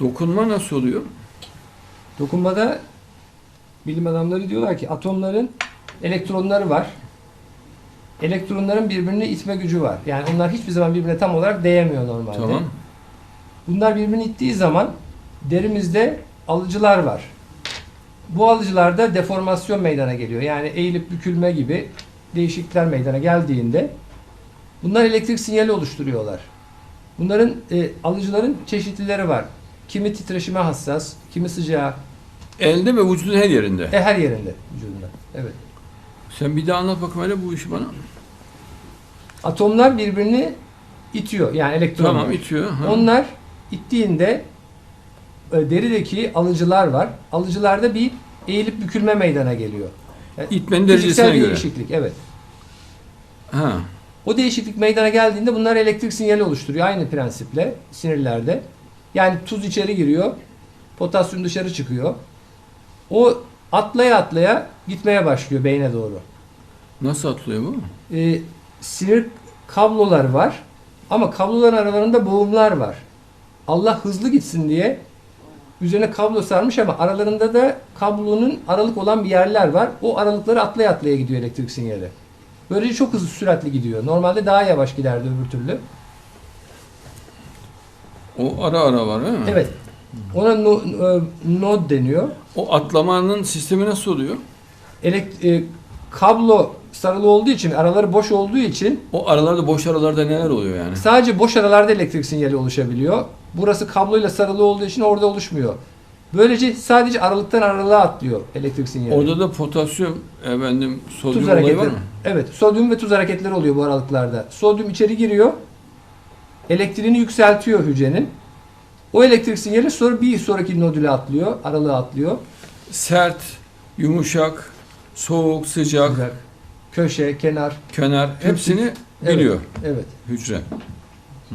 Dokunma nasıl oluyor? Dokunmada bilim adamları diyorlar ki atomların elektronları var. Elektronların birbirini itme gücü var. Yani onlar hiçbir zaman birbirine tam olarak değemiyor normalde. Tamam. Bunlar birbirini ittiği zaman derimizde alıcılar var. Bu alıcılarda deformasyon meydana geliyor. Yani eğilip bükülme gibi değişiklikler meydana geldiğinde bunlar elektrik sinyali oluşturuyorlar. Bunların e, alıcıların çeşitlileri var. Kimi titreşime hassas, kimi sıcağa, Elde ve vücudun her yerinde. e, her yerinde vücudunda. Evet. Sen bir daha anlat bakayım hele bu işi bana. Atomlar birbirini itiyor. Yani elektronlar. Tamam itiyor. Ha. Onlar ittiğinde e, derideki alıcılar var. Alıcılarda bir eğilip bükülme meydana geliyor. İtmenin Fiziksel derecesine bir göre. değişiklik, evet. Ha. O değişiklik meydana geldiğinde bunlar elektrik sinyali oluşturuyor. Aynı prensiple sinirlerde. Yani tuz içeri giriyor, potasyum dışarı çıkıyor. O atlaya atlaya gitmeye başlıyor beyne doğru. Nasıl atlıyor bu? e, sinir kabloları var. Ama kabloların aralarında boğumlar var. Allah hızlı gitsin diye üzerine kablo sarmış ama aralarında da kablonun aralık olan bir yerler var. O aralıkları atlaya atlaya gidiyor elektrik sinyali. Böylece çok hızlı süratli gidiyor. Normalde daha yavaş giderdi öbür türlü. O ara ara var değil mi? Evet. Ona no, e, node deniyor. O atlamanın sistemi nasıl oluyor? Elekt, e, kablo sarılı olduğu için, araları boş olduğu için O aralarda boş aralarda neler oluyor yani? Sadece boş aralarda elektrik sinyali oluşabiliyor. Burası kabloyla sarılı olduğu için orada oluşmuyor. Böylece sadece aralıktan aralığa atlıyor elektrik sinyali. Orada da potasyum, efendim, sodyum tuz olayı var mı? Evet, sodyum ve tuz hareketleri oluyor bu aralıklarda. Sodyum içeri giriyor. Elektriğini yükseltiyor hücrenin. O elektrik sinyali sonra bir sonraki nodüle atlıyor, aralığa atlıyor. Sert, yumuşak, soğuk, sıcak, Güzel. Köşe, kenar. kenar hepsini Evet. biliyor Evet. hücre. Hı.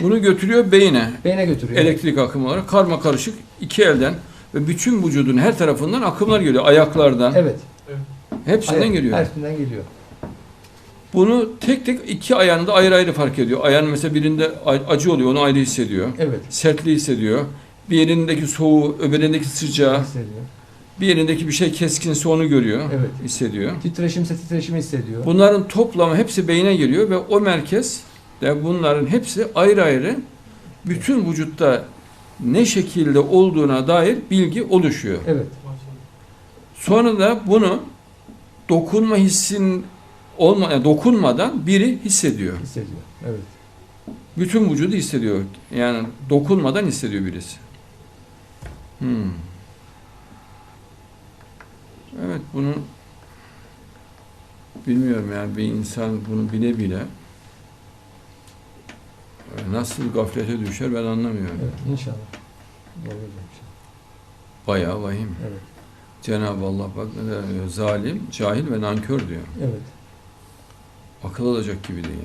Bunu götürüyor beyine. Beyne götürüyor. Elektrik akımı olarak karma karışık iki elden ve bütün vücudun her tarafından akımlar geliyor. Ayaklardan. Evet. Hepsinden Ayak- geliyor. Hepsinden geliyor. Bunu tek tek iki ayağında ayrı ayrı fark ediyor. Ayağın mesela birinde acı oluyor, onu ayrı hissediyor. Evet. Sertliği hissediyor. Bir yerindeki soğuğu, öbüründeki sıcağı, Hissediyor. bir yerindeki bir şey keskinse onu görüyor, Evet. hissediyor. Titreşimse titreşimi hissediyor. Bunların toplamı hepsi beyne geliyor ve o merkez de bunların hepsi ayrı ayrı bütün vücutta ne şekilde olduğuna dair bilgi oluşuyor. Evet. Sonra da bunu dokunma hissin olma, dokunmadan biri hissediyor. Hissediyor. Evet. Bütün vücudu hissediyor. Yani dokunmadan hissediyor birisi. Hmm. Evet bunu bilmiyorum yani bir insan bunu bile bile nasıl gaflete düşer ben anlamıyorum. Evet. İnşallah. Hocam. Bayağı vahim. Evet. Cenab-ı Allah bak ne diyor, zalim, cahil ve nankör diyor. Evet. Akıl alacak gibi değil.